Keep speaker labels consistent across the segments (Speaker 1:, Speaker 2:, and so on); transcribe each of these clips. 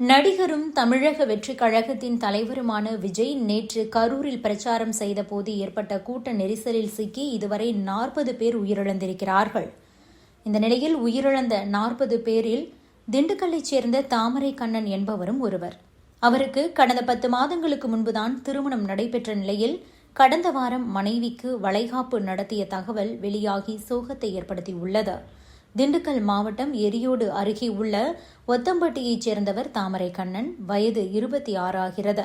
Speaker 1: நடிகரும் தமிழக வெற்றிக் கழகத்தின் தலைவருமான விஜய் நேற்று கரூரில் பிரச்சாரம் செய்தபோது ஏற்பட்ட கூட்ட நெரிசலில் சிக்கி இதுவரை நாற்பது பேர் உயிரிழந்திருக்கிறார்கள். இந்த நிலையில் உயிரிழந்த நாற்பது பேரில் திண்டுக்கல்லைச் சேர்ந்த தாமரை கண்ணன் என்பவரும் ஒருவர். அவருக்கு கடந்த பத்து மாதங்களுக்கு முன்புதான் திருமணம் நடைபெற்ற நிலையில் கடந்த வாரம் மனைவிக்கு வளைகாப்பு நடத்திய தகவல் வெளியாகி சோகத்தை ஏற்படுத்தியுள்ளது. திண்டுக்கல் மாவட்டம் எரியோடு அருகே உள்ள ஒத்தம்பட்டியைச் சேர்ந்தவர் தாமரை கண்ணன் வயது இருபத்தி ஆறாகிறது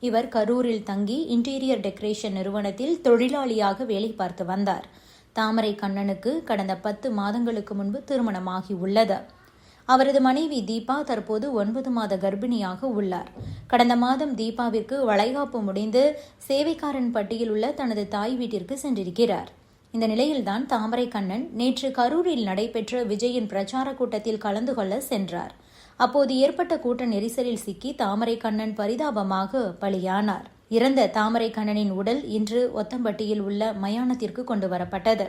Speaker 1: இவர் கரூரில் தங்கி இன்டீரியர் டெக்கரேஷன் நிறுவனத்தில் தொழிலாளியாக வேலை பார்த்து வந்தார். தாமரை கண்ணனுக்கு கடந்த பத்து மாதங்களுக்கு முன்பு திருமணமாகி உள்ளது. அவரது மனைவி தீபா தற்போது ஒன்பது மாத கர்ப்பிணியாக உள்ளார். கடந்த மாதம் தீபாவிற்கு வளைகாப்பு முடிந்து சேவைக்காரன் பட்டியில் உள்ள தனது தாய் வீட்டிற்கு சென்றிருக்கிறார். இந்த நிலையில்தான் தாமரை கண்ணன் நேற்று கரூரில் நடைபெற்ற விஜயின் பிரச்சார கூட்டத்தில் கலந்து கொள்ள சென்றார். அப்போது ஏற்பட்ட கூட்ட நெரிசலில் சிக்கி தாமரை கண்ணன் பரிதாபமாக பலியானார். இறந்த தாமரை கண்ணனின் உடல் இன்று ஒத்தம்பட்டியில் உள்ள மயானத்திற்கு கொண்டு வரப்பட்டது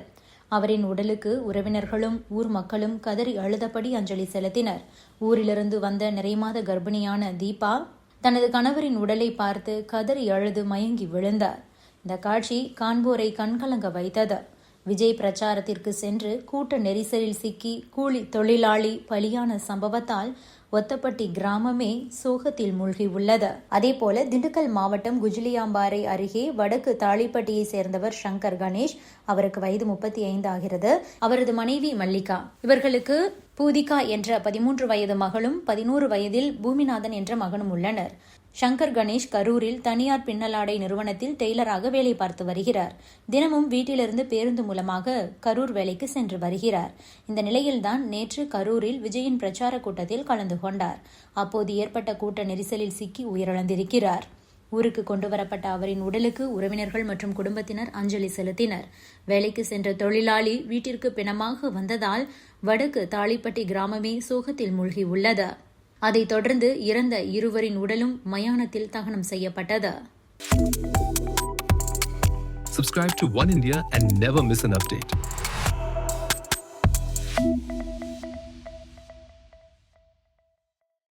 Speaker 1: அவரின் உடலுக்கு உறவினர்களும் ஊர் மக்களும் கதறி அழுதபடி அஞ்சலி செலுத்தினர். ஊரிலிருந்து வந்த நிறைமாத கர்ப்பிணியான தீபா தனது கணவரின் உடலை பார்த்து கதறி அழுது மயங்கி விழுந்தார். இந்த காட்சி காண்போரை கண்கலங்க வைத்தது. விஜய் பிரச்சாரத்திற்கு சென்று கூட்ட நெரிசலில் சிக்கி கூலி தொழிலாளி பலியான சம்பவத்தால் ஒத்தப்பட்டி கிராமமே சோகத்தில் மூழ்கியுள்ளது. அதேபோல திண்டுக்கல் மாவட்டம் குஜிலியாம்பாறை அருகே வடக்கு தாளிப்பட்டியை சேர்ந்தவர் சங்கர் கணேஷ் அவருக்கு வயது முப்பத்தி ஐந்து ஆகிறது. அவரது மனைவி மல்லிகா. இவர்களுக்கு பூதிகா என்ற பதிமூன்று வயது மகளும் பதினோரு வயதில் பூமிநாதன் என்ற மகனும் உள்ளனர். சங்கர் கணேஷ் கரூரில் தனியார் பின்னலாடை நிறுவனத்தில் டெய்லராக வேலை பார்த்து வருகிறார். தினமும் வீட்டிலிருந்து பேருந்து மூலமாக கரூர் வேலைக்கு சென்று வருகிறார். இந்த நிலையில்தான் நேற்று கரூரில் விஜயின் பிரச்சார கூட்டத்தில் கலந்து கொண்டார். அப்போது ஏற்பட்ட கூட்ட நெரிசலில் சிக்கி உயிரிழந்திருக்கிறார். ஊருக்கு கொண்டுவரப்பட்ட அவரின் உடலுக்கு உறவினர்கள் மற்றும் குடும்பத்தினர் அஞ்சலி செலுத்தினர். வேலைக்கு சென்ற தொழிலாளி வீட்டிற்கு பிணமாக வந்ததால் வடக்கு தாளிப்பட்டி கிராமமே சோகத்தில் மூழ்கியுள்ளது அதைத் தொடர்ந்து இறந்த இருவரின் உடலும் மயானத்தில் தகனம் செய்யப்பட்டது
Speaker 2: Subscribe to One India and never miss an update.